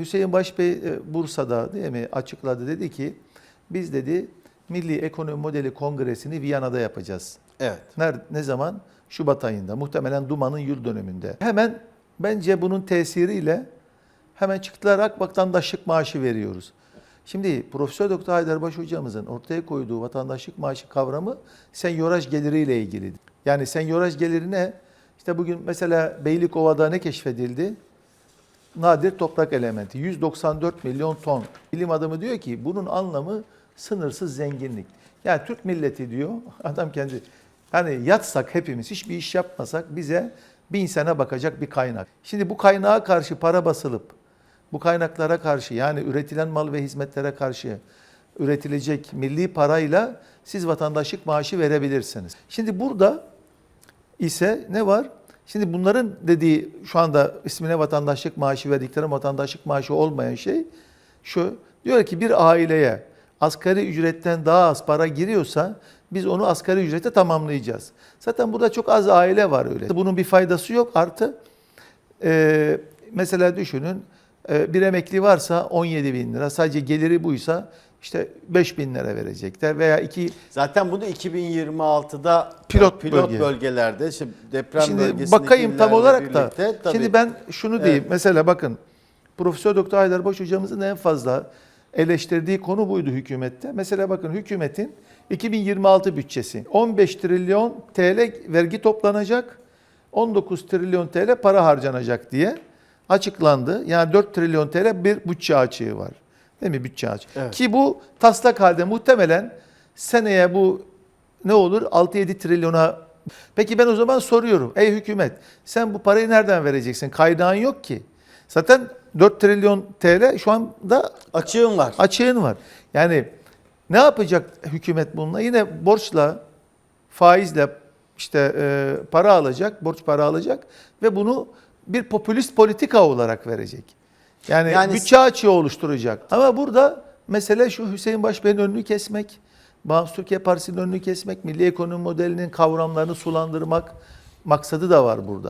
Hüseyin Baş Bey e, Bursa'da değil mi açıkladı dedi ki biz dedi Milli Ekonomi Modeli Kongresini Viyana'da yapacağız. Evet. Nerede, ne zaman? Şubat ayında. Muhtemelen Duman'ın yıl dönümünde. Hemen bence bunun tesiriyle hemen çıktılar vatandaşlık maaşı veriyoruz. Şimdi Profesör Doktor Haydarbaş hocamızın ortaya koyduğu vatandaşlık maaşı kavramı senyoraj geliriyle ilgili. Yani senyoraj geliri ne? İşte bugün mesela Beylikova'da ne keşfedildi? Nadir toprak elementi 194 milyon ton. Bilim adamı diyor ki bunun anlamı sınırsız zenginlik. Yani Türk milleti diyor adam kendi hani yatsak hepimiz hiçbir iş yapmasak bize bin sene bakacak bir kaynak. Şimdi bu kaynağa karşı para basılıp bu kaynaklara karşı yani üretilen mal ve hizmetlere karşı üretilecek milli parayla siz vatandaşlık maaşı verebilirsiniz. Şimdi burada ise ne var? Şimdi bunların dediği şu anda ismine vatandaşlık maaşı verdikleri vatandaşlık maaşı olmayan şey şu. Diyor ki bir aileye asgari ücretten daha az para giriyorsa biz onu asgari ücrete tamamlayacağız. Zaten burada çok az aile var öyle. Bunun bir faydası yok. Artı e, mesela düşünün bir emekli varsa 17 bin lira sadece geliri buysa işte 5 bin lira verecekler veya iki Zaten bunu 2026'da Pilot pilot bölge. bölgelerde şimdi deprem Şimdi bakayım tam olarak da. birlikte tabii- Şimdi ben şunu diyeyim. Evet. Mesela bakın Profesör Doktor Haydarbaş hocamızın en fazla eleştirdiği konu buydu hükümette. Mesela bakın hükümetin 2026 bütçesi 15 trilyon TL vergi toplanacak. 19 trilyon TL para harcanacak diye açıklandı. Yani 4 trilyon TL bir bütçe açığı var. Değil mi bütçe açığı? Evet. Ki bu taslak halde muhtemelen seneye bu ne olur? 6-7 trilyona. Peki ben o zaman soruyorum. Ey hükümet sen bu parayı nereden vereceksin? Kaynağın yok ki. Zaten 4 trilyon TL şu anda açığım var. açığın var. Yani ne yapacak hükümet bununla? Yine borçla, faizle işte e, para alacak, borç para alacak ve bunu bir popülist politika olarak verecek. Yani, Yani- bütçe açığı oluşturacak. Ama burada mesele şu Hüseyin Başbey'in önünü kesmek, Bağımsız Türkiye Partisi'nin önünü kesmek, milli ekonomi modelinin kavramlarını sulandırmak maksadı da var burada.